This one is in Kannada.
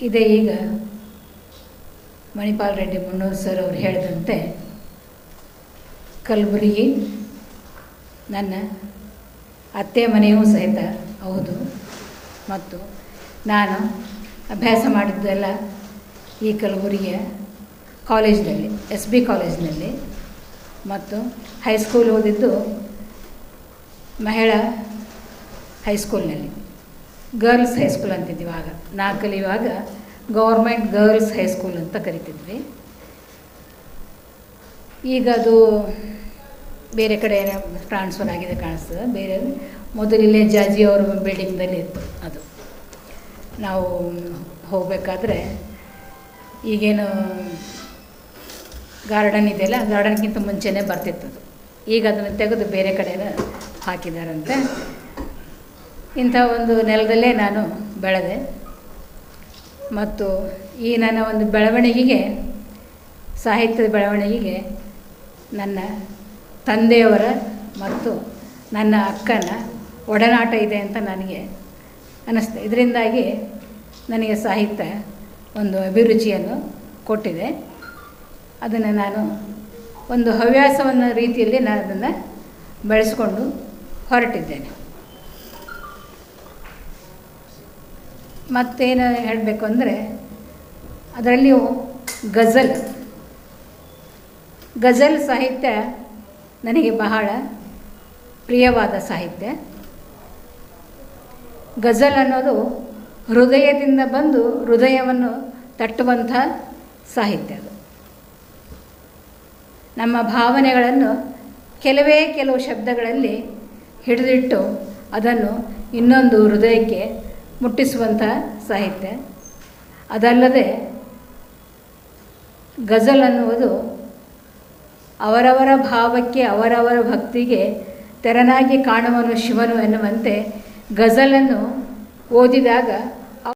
ಇದೇ ಈಗ. ಮಣಿಪಾಲ್ ರೆಡ್ಡಿ ಮುನ್ನೂರು ಸರ್ ಅವರು ಹೇಳಿದಂತೆ, ಕಲಬುರಗಿ ನನ್ನ ಅತ್ತೆ ಮನೆಯೂ ಸಹಿತ ಹೌದು. ಮತ್ತು ನಾನು ಅಭ್ಯಾಸ ಮಾಡಿದ್ದೆಲ್ಲ ಈ ಕಲಬುರಗಿಯ ಕಾಲೇಜ್ನಲ್ಲಿ, ಎಸ್ ಬಿ ಕಾಲೇಜ್ನಲ್ಲಿ. ಮತ್ತು ಹೈಸ್ಕೂಲ್ ಓದಿದ್ದು ಮಹಿಳಾ ಹೈಸ್ಕೂಲ್ನಲ್ಲಿ. ಗರ್ಲ್ಸ್ ಹೈಸ್ಕೂಲ್ ಅಂತಿದ್ವಿ ಆಗ ನಾ ಇವಾಗ ಗೌರ್ಮೆಂಟ್ ಗರ್ಲ್ಸ್ ಹೈಸ್ಕೂಲ್ ಅಂತ ಕರಿತಿದ್ವಿ. ಈಗ ಅದು ಬೇರೆ ಕಡೆ ಟ್ರಾನ್ಸ್ಫರ್ ಆಗಿದೆ ಕಾಣಿಸ್ತದೆ. ಬೇರೆ ಮೊದಲಿಲ್ಲೇ ಜಾಜಿ ಅವ್ರ ಬಿಲ್ಡಿಂಗ್ದಲ್ಲಿ ಇತ್ತು ಅದು. ನಾವು ಹೋಗಬೇಕಾದ್ರೆ ಈಗೇನು ಗಾರ್ಡನ್ ಇದೆಯಲ್ಲ ಗಾರ್ಡನ್ಗಿಂತ ಮುಂಚೆನೇ ಬರ್ತಿತ್ತು ಅದು. ಈಗ ಅದನ್ನು ತೆಗೆದು ಬೇರೆ ಕಡೆನ ಹಾಕಿದಾರಂತೆ. ಇಂಥ ಒಂದು ನೆಲದಲ್ಲೇ ನಾನು ಬೆಳೆದೆ. ಮತ್ತು ಈ ನನ್ನ ಒಂದು ಬೆಳವಣಿಗೆಗೆ, ಸಾಹಿತ್ಯದ ಬೆಳವಣಿಗೆಗೆ ನನ್ನ ತಂದೆಯವರ ಮತ್ತು ನನ್ನ ಅಕ್ಕನ ಒಡನಾಟ ಇದೆ ಅಂತ ನನಗೆ ಅನ್ನಿಸ್ತು ಇದರಿಂದಾಗಿ ನನಗೆ ಸಾಹಿತ್ಯ ಒಂದು ಅಭಿರುಚಿಯನ್ನು ಕೊಟ್ಟಿದೆ. ಅದನ್ನು ನಾನು ಒಂದು ಹವ್ಯಾಸವನ್ನು ರೀತಿಯಲ್ಲಿ ನಾನು ಅದನ್ನು ಬೆಳೆಸ್ಕೊಂಡು ಹೊರಟಿದ್ದೇನೆ. ಮತ್ತೇನು ಹೇಳಬೇಕು ಅಂದರೆ, ಅದರಲ್ಲಿಯೂ ಗಜಲ್. ಗಜಲ್ ಸಾಹಿತ್ಯ ನನಗೆ ಬಹಳ ಪ್ರಿಯವಾದ ಸಾಹಿತ್ಯ. ಗಜಲ್ ಅನ್ನೋದು ಹೃದಯದಿಂದ ಬಂದು ಹೃದಯವನ್ನು ತಟ್ಟುವಂಥ ಸಾಹಿತ್ಯ ಅದು. ನಮ್ಮ ಭಾವನೆಗಳನ್ನು ಕೆಲವೇ ಕೆಲವು ಶಬ್ದಗಳಲ್ಲಿ ಹಿಡಿದಿಟ್ಟು ಅದನ್ನು ಇನ್ನೊಂದು ಹೃದಯಕ್ಕೆ ಮುಟ್ಟಿಸುವಂಥ ಸಾಹಿತ್ಯ. ಅದಲ್ಲದೆ ಗಜಲ್ ಅನ್ನುವುದು ಅವರವರ ಭಾವಕ್ಕೆ, ಅವರವರ ಭಕ್ತಿಗೆ ತೆರನಾಗಿ ಕಾಣುವನು ಶಿವನು ಎನ್ನುವಂತೆ ಗಜಲನ್ನು ಓದಿದಾಗ